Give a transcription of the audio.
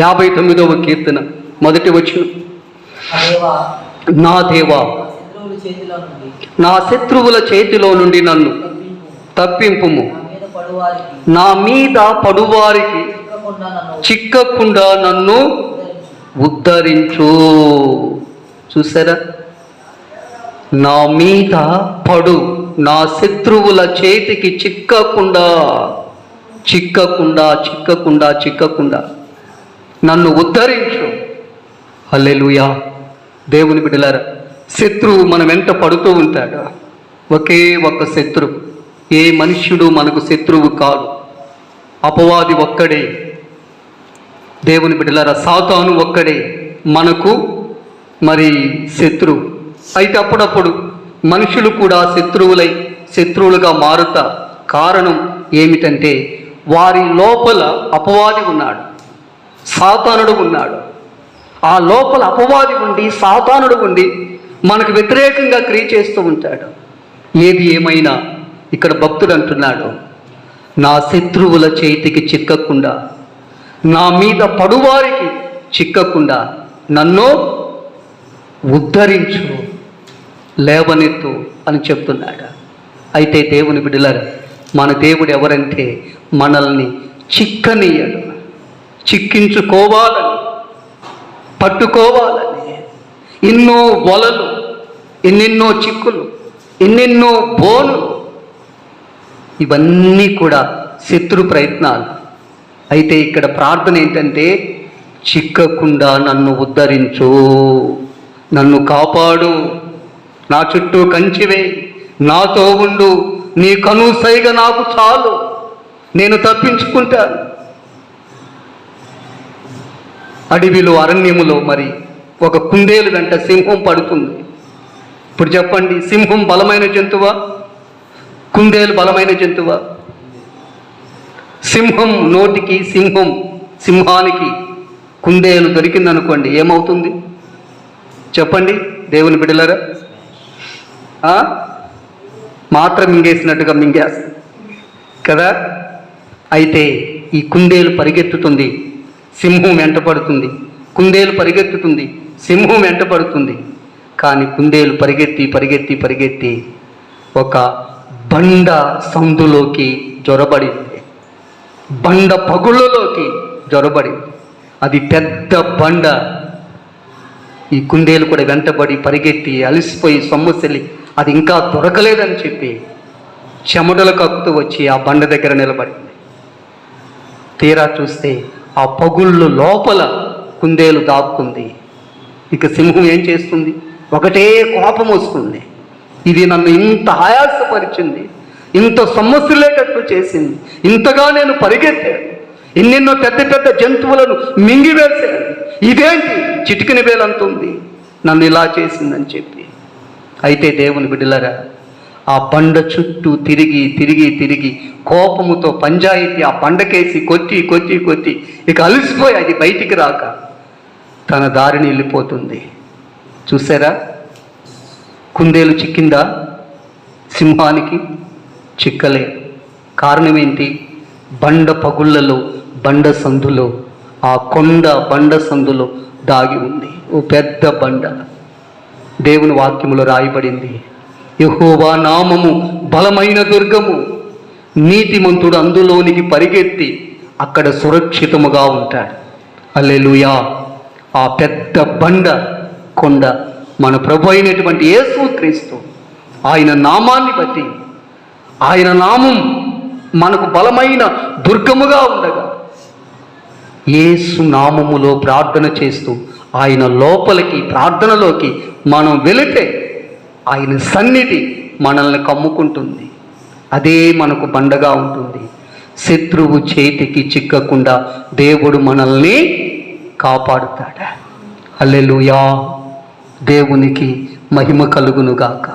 యాభై తొమ్మిదవ కీర్తన. మొదటి వచ్చిన నా దేవా నా శత్రువుల చేతిలో నుండి నన్ను తప్పింపు తప్పింపుము. నా మీద పడువారికి. చిక్కకుండా నన్ను. ఉద్ధరించు. చూసారా? నా మీద పడు. నా శత్రువుల చేతికి చిక్కకుండా చిక్కకుండా చిక్కకుండా చిక్కకుండా. నన్ను ఉద్ధరించు. హల్లెలూయా. దేవుని బిడ్డలారా శత్రువు మన వెంట పడుతూ ఉంటాడు. ఒకే ఒక్క శత్రువు ఏ మనుష్యుడు మనకు శత్రువు కాదు అపవాది ఒక్కడే. దేవుని బిడ్డలారా సాతాను ఒక్కడే మనకు మరి శత్రువు అయితే అప్పుడప్పుడు మనుషులు కూడా శత్రువులై శత్రువులుగా మారుతా కారణం ఏమిటంటే వారి లోపల అపవాది ఉన్నాడు. సాతానుడు ఉన్నాడు. ఆ లోపల అపవాది ఉండి సాతానుడు ఉండి మనకు వ్యతిరేకంగా క్రియ చేస్తూ ఉంటాడు. ఏది ఏమైనా ఇక్కడ భక్తుడు అంటున్నాడు నా శత్రువుల చేతికి చిక్కకుండా నా మీద పడువారికి చిక్కకుండా నన్ను ఉద్ధరించు లేవనెత్తు అని చెప్తున్నాడు. అయితే దేవుని బిడ్డలారు మన దేవుడు ఎవరంటే మనల్ని చిక్కనీయడు చిక్కించుకోవాలని పట్టుకోవాలని. ఎన్నో వలలు ఎన్నెన్నో చిక్కులు ఎన్నెన్నో బోను ఇవన్నీ కూడా శత్రు ప్రయత్నాలు. అయితే ఇక్కడ ప్రార్థన ఏంటంటే చిక్కకుండా నన్ను ఉద్ధరించు నన్ను కాపాడు. నా చుట్టూ కంచివే నాతో ఉండు. నీ కనుసైగ నాకు చాలు. నేను తప్పించుకుంటాను. అడవిలో అరణ్యములో మరి ఒక కుందేలు వెంట సింహం పడుతుంది. ఇప్పుడు చెప్పండి సింహం బలమైన జంతువా? కుందేలు బలమైన జంతువా? సింహం నోటికి సింహం సింహానికి కుందేలు దొరికిందనుకోండి ఏమవుతుంది? చెప్పండి దేవుని బిడలరా మాత్రం మింగేసినట్టుగా మింగేస్తుంది కదా? అయితే ఈ కుందేలు పరిగెత్తుతుంది. సింహం వెంటపడుతుంది కుందేలు పరిగెత్తుతుంది. సింహం వెంటపడుతుంది కానీ కుందేలు పరిగెత్తి పరిగెత్తి పరిగెత్తి ఒక బండ సందులోకి జొరబడింది. బండ పగుళ్ళలోకి జొరబడింది. అది పెద్ద బండ. ఈ కుందేలు కూడా వెంటబడి పరిగెత్తి అలసిపోయి సొమ్మసిల్లి అది ఇంకా దొరకలేదని చెప్పి చెమటలు కక్కుతూ వచ్చి ఆ బండ దగ్గర నిలబడింది. తీరా చూస్తే ఆ పగుళ్ళు లోపల కుందేలు దాక్కుంది. ఇక సింహం ఏం చేస్తుంది? ఒకటే కోపం వస్తుంది. ఇది నన్ను ఇంత ఆయాసపరిచింది ఇంత సమస్యలేటట్టు చేసింది ఇంతగా నేను పరిగెత్తాను ఎన్నెన్నో పెద్ద పెద్ద జంతువులను మింగివేశాను. ఇదేంటి? చిటికిన వేలంతుంది నన్ను ఇలా చేసిందని చెప్పి. అయితే దేవుని బిడ్డలరా ఆ బండ చుట్టూ తిరిగి తిరిగి తిరిగి కోపముతో పంచాయతీ ఆ పండకేసి కొట్టి కొట్టి కొట్టి ఇక అలసిపోయి అది బయటికి రాక తన దారిని వెళ్ళిపోతుంది. చూసారా? కుందేలు చిక్కిందా? సింహానికి చిక్కలే. కారణం ఏంటి బండ పగుళ్ళలో బండ సందులో ఆ కొండ బండ సందులో దాగి ఉంది. ఓ పెద్ద బండ. దేవుని వాక్యములో రాయబడింది. యహోవా నామము బలమైన దుర్గము. నీతిమంతుడు అందులోనికి పరిగెత్తి అక్కడ సురక్షితముగా ఉంటాడు. అల్లెలుయా ఆ పెద్ద బండ కొండ మన ప్రభు అయినటువంటి యేసు క్రీస్తు ఆయన నామాన్ని బట్టి ఆయన నామం మనకు బలమైన దుర్గముగా ఉండగా యేసు నామములో ప్రార్థన చేస్తూ ఆయన లోపలికి ప్రార్థనలోకి మనం వెళితే ఆయన సన్నిధి మనల్ని కమ్ముకుంటుంది. అదే మనకు బండగా ఉంటుంది. శత్రువు చేతికి చిక్కకుండా దేవుడు మనల్ని కాపాడుతాడు? అల్లెలుయా దేవునికి మహిమ కలుగునుగాక.